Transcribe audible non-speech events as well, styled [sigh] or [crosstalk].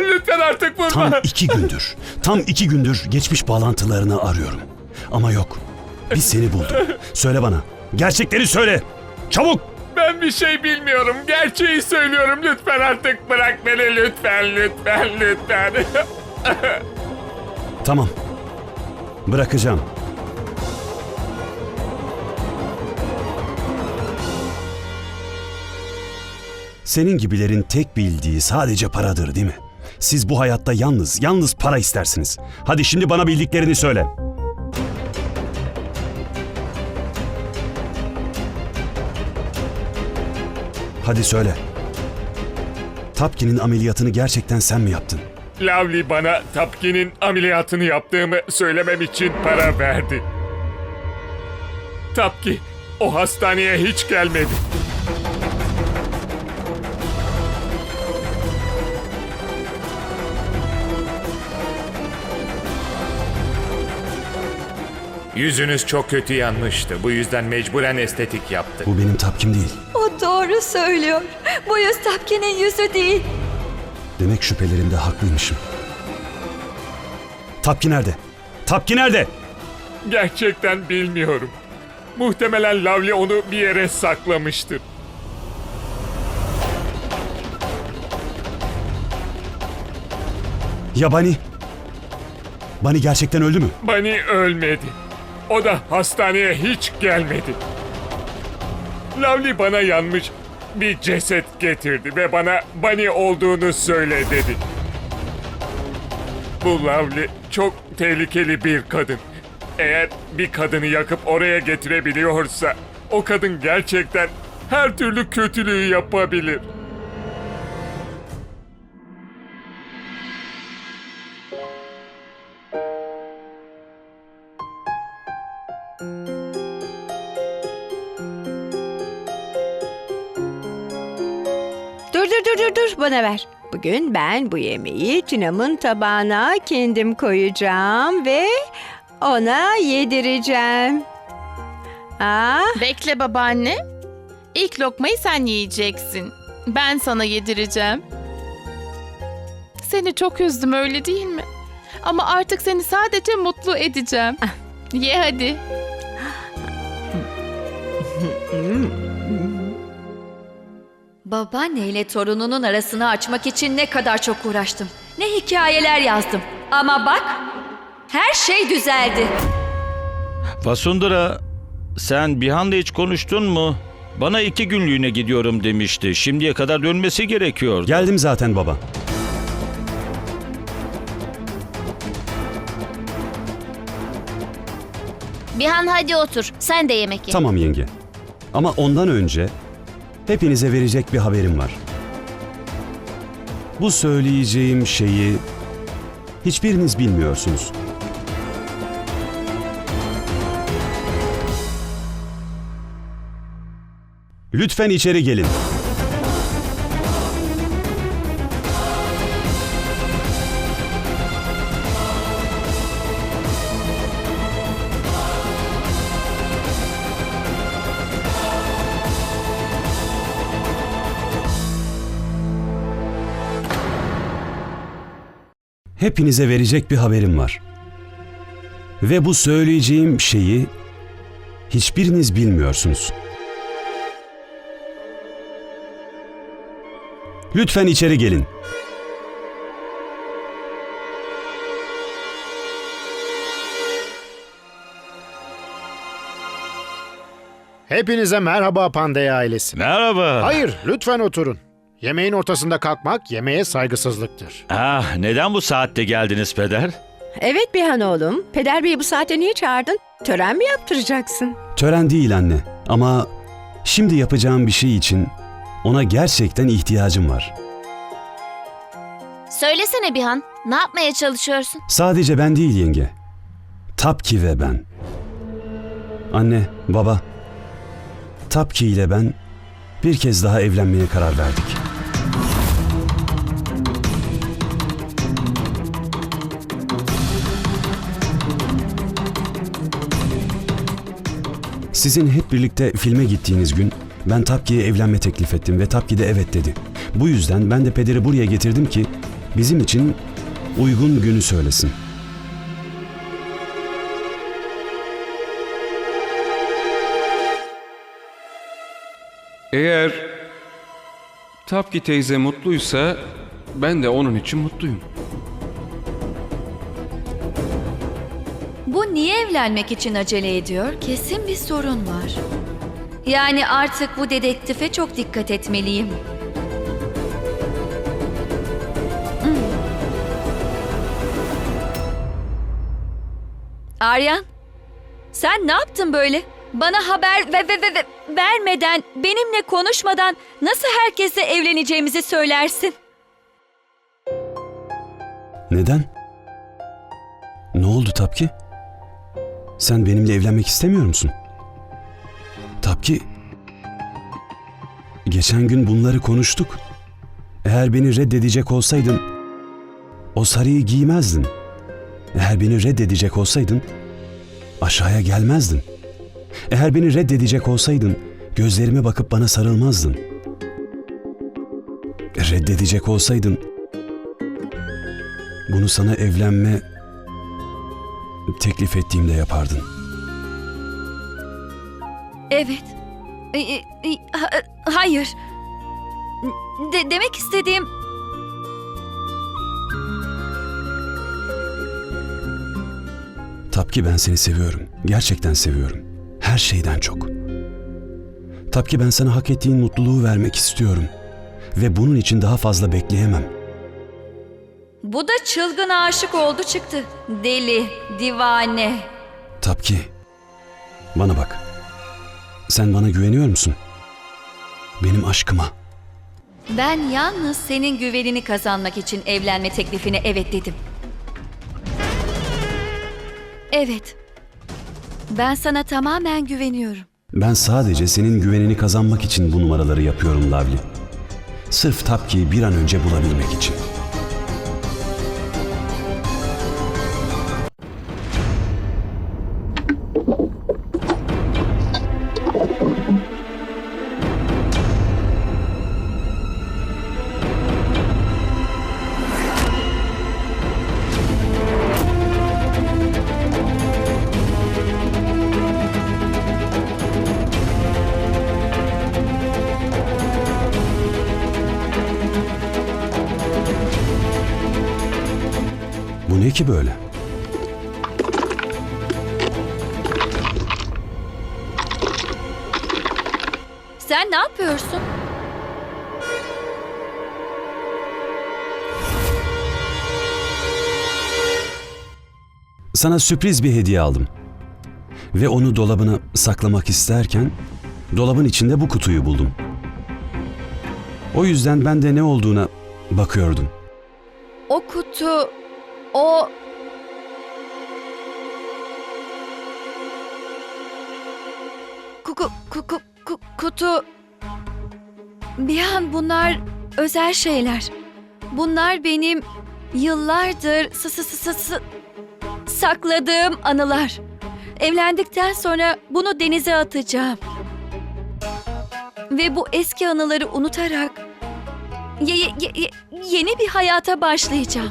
Lütfen artık vurma. Tam iki gündür, tam iki gündür geçmiş bağlantılarını arıyorum. Ama yok. Biz seni bulduk. Söyle bana. Gerçekleri söyle. Çabuk. Ben bir şey bilmiyorum. Gerçeği söylüyorum. Lütfen artık bırak beni. Lütfen, lütfen, lütfen. [laughs] Tamam. Bırakacağım. Senin gibilerin tek bildiği sadece paradır değil mi? Siz bu hayatta yalnız, yalnız para istersiniz. Hadi şimdi bana bildiklerini söyle. Hadi söyle. Tapkin'in ameliyatını gerçekten sen mi yaptın? Lavli bana Tapkin'in ameliyatını yaptığımı söylemem için para verdi. Tapki o hastaneye hiç gelmedi. Yüzünüz çok kötü yanmıştı. Bu yüzden mecburen estetik yaptı. Bu benim Tapkim değil. O doğru söylüyor. Bu yüz Tapkin'in yüzü değil. Demek şüphelerimde haklıymışım. Tapki nerede? Tapki nerede? Gerçekten bilmiyorum. Muhtemelen Lavli onu bir yere saklamıştır. Ya Bani? Bani gerçekten öldü mü? Bani ölmedi. O da hastaneye hiç gelmedi. Lavli bana yanmış bir ceset getirdi ve bana Bani olduğunu söyle dedi. Bu Lavli çok tehlikeli bir kadın. Eğer bir kadını yakıp oraya getirebiliyorsa o kadın gerçekten her türlü kötülüğü yapabilir. Dur dur dur bana ver. Bugün ben bu yemeği Tinam'ın tabağına kendim koyacağım ve ona yedireceğim. Aa, Bekle babaanne. İlk lokmayı sen yiyeceksin. Ben sana yedireceğim. Seni çok üzdüm öyle değil mi? Ama artık seni sadece mutlu edeceğim. Ye hadi. Babaanneyle torununun arasını açmak için ne kadar çok uğraştım. Ne hikayeler yazdım. Ama bak, her şey düzeldi. Vasundara, sen Bihan'la hiç konuştun mu? Bana iki günlüğüne gidiyorum demişti. Şimdiye kadar dönmesi gerekiyordu. Geldim zaten baba. Bihan hadi otur. Sen de yemek ye. Tamam yenge. Ama ondan önce hepinize verecek bir haberim var. Bu söyleyeceğim şeyi hiçbiriniz bilmiyorsunuz. Lütfen içeri gelin. Hepinize verecek bir haberim var. Ve bu söyleyeceğim şeyi hiçbiriniz bilmiyorsunuz. Lütfen içeri gelin. Hepinize merhaba Pandey ailesi. Merhaba. Hayır, lütfen oturun. Yemeğin ortasında kalkmak yemeğe saygısızlıktır. Ah, neden bu saatte geldiniz peder? evet Bihan oğlum. Peder Bey'i bu saate niye çağırdın? Tören mi yaptıracaksın? Tören değil anne ama şimdi yapacağım bir şey için ona gerçekten ihtiyacım var. Söylesene Bihan. Ne yapmaya çalışıyorsun? Sadece ben değil yenge. Tapki ve ben. Anne, baba. Tapki ile ben bir kez daha evlenmeye karar verdik. Sizin hep birlikte filme gittiğiniz gün Ben Tapki'ye evlenme teklif ettim ve Tapki de evet dedi. Bu yüzden ben de pederi buraya getirdim ki bizim için uygun günü söylesin. Eğer Tapki teyze mutluysa ben de onun için mutluyum. Bu niye evlenmek için acele ediyor? Kesin bir sorun var. Yani artık bu dedektife çok dikkat etmeliyim. Hmm. Aryan, sen ne yaptın böyle? Bana haber ve, ve, ve, ve- vermeden, benimle konuşmadan nasıl herkese evleneceğimizi söylersin? Neden? Ne oldu Tapki? Sen benimle evlenmek istemiyor musun? Tapki, geçen gün bunları konuştuk. Eğer beni reddedecek olsaydın, o sarıyı giymezdin. Eğer beni reddedecek olsaydın, aşağıya gelmezdin. Eğer beni reddedecek olsaydın, gözlerime bakıp bana sarılmazdın. Reddedecek olsaydın, bunu sana evlenme teklif ettiğimde yapardın. Evet. E, e, e, ha- hayır. De- demek istediğim Tapki ben seni seviyorum. Gerçekten seviyorum. Her şeyden çok. Tapki ben sana hak ettiğin mutluluğu vermek istiyorum. Ve bunun için daha fazla bekleyemem. Bu da çılgın aşık oldu çıktı. Deli, divane. Tapki, bana bak. Sen bana güveniyor musun? Benim aşkıma. Ben yalnız senin güvenini kazanmak için evlenme teklifine evet dedim. Evet. Ben sana tamamen güveniyorum. Ben sadece senin güvenini kazanmak için bu numaraları yapıyorum Lavli. Sırf Tapki'yi bir an önce bulabilmek için. Bu ne ki böyle? Sen ne yapıyorsun? Sana sürpriz bir hediye aldım. Ve onu dolabına saklamak isterken dolabın içinde bu kutuyu buldum. O yüzden ben de ne olduğuna bakıyordum. O kutu, o... Kuku, kuku, ku- kutu... Bir an bunlar özel şeyler. Bunlar benim yıllardır sı sı sı sı sakladığım anılar. Evlendikten sonra bunu denize atacağım. Ve bu eski anıları unutarak ye- ye- ye- yeni bir hayata başlayacağım.